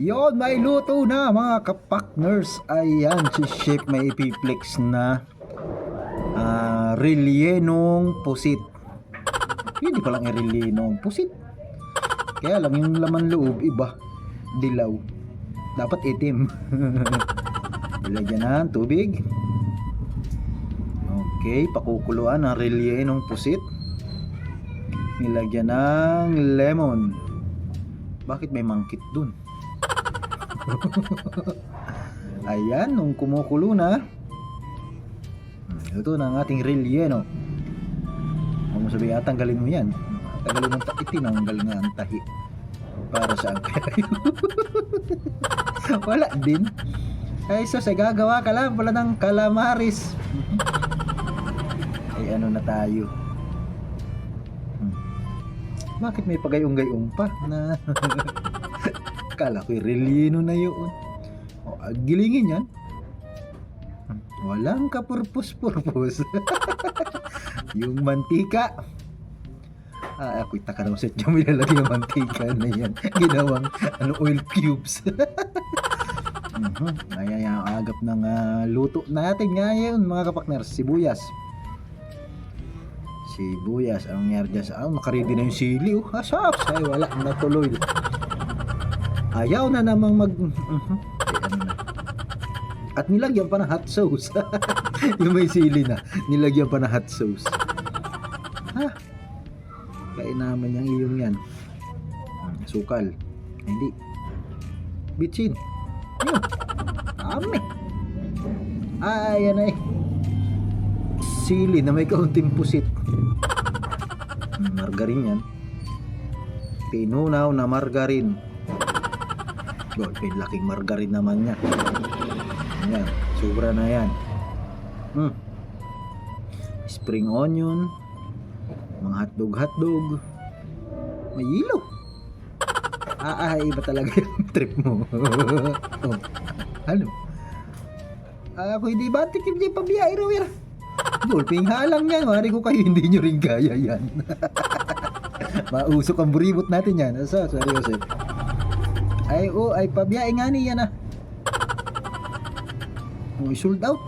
Yon, may luto na mga kapakners. Ayan, si Chef may ipiplex na ah, relyenong pusit. Hindi pa lang relyenong pusit. Kaya lang yung laman loob, iba. Dilaw. Dapat itim. Ilagyan na ng tubig. Okay, pakukuluan ang relyenong pusit. Nilagyan ng lemon. Bakit may mangkit dun? Ayan, nung kumukulo na, hmm, ito na ang ating relleno. Huwag mo sabihin, ah, tanggalin mo yan. Tanggalin mo, itinanggal nga ang tahi. Para saan yun? Wala din. Ay, sus, ay gagawa ka lang pala ng calamaris. ay, ano na tayo? Hmm. Bakit may pagayong-gayong pa na Kala ko relino na yun. O, ah, gilingin yan. Walang kapurpos-purpos. yung mantika. Ah, ako'y taka naman sa tiyan may lalagay ng mantika na yan. Ginawang ano, oil cubes. Ayan yung agap ng ah, luto natin ngayon mga kapakners. Sibuyas. Sibuyas. Anong nangyari dyan sa... Ah, makaredy na yung sili. Oh, asap. Ay, wala. Natuloy. Ayaw na namang mag... Na. At nilagyan pa ng hot sauce. yung may sili na. Nilagyan pa ng hot sauce. Ha? Kain naman yung iyong yan. Sukal. Ay, hindi. Bitsin. Yun. Ame. Ah, yan ay. Sili na may kaunting pusit. Margarin yan. Pinunaw na margarin. May laking margarin naman niya. Yan, sobra na yan. Hmm. Spring onion, mga hotdog-hotdog, may ilaw. Ah, ah, iba talaga yung trip mo. oh. Ano? Ah, ako hindi ba tikim di pabiyay rawir. Gulping halang yan. Mari ko kayo hindi nyo rin kaya yan. Mausok ang buribot natin yan. Asa, sorry Joseph. Ay, oh, ay pabiyay nga niya na. Oh, sold out.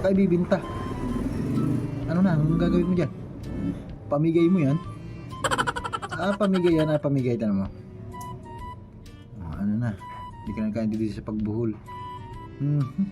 Baka ibibinta. Ano na, anong gagawin mo dyan? Pamigay mo yan? Ah, pamigay yan, ah, pamigay tanong mo. Oh, ano na, hindi ka na kaintindi sa pagbuhol. Mhm.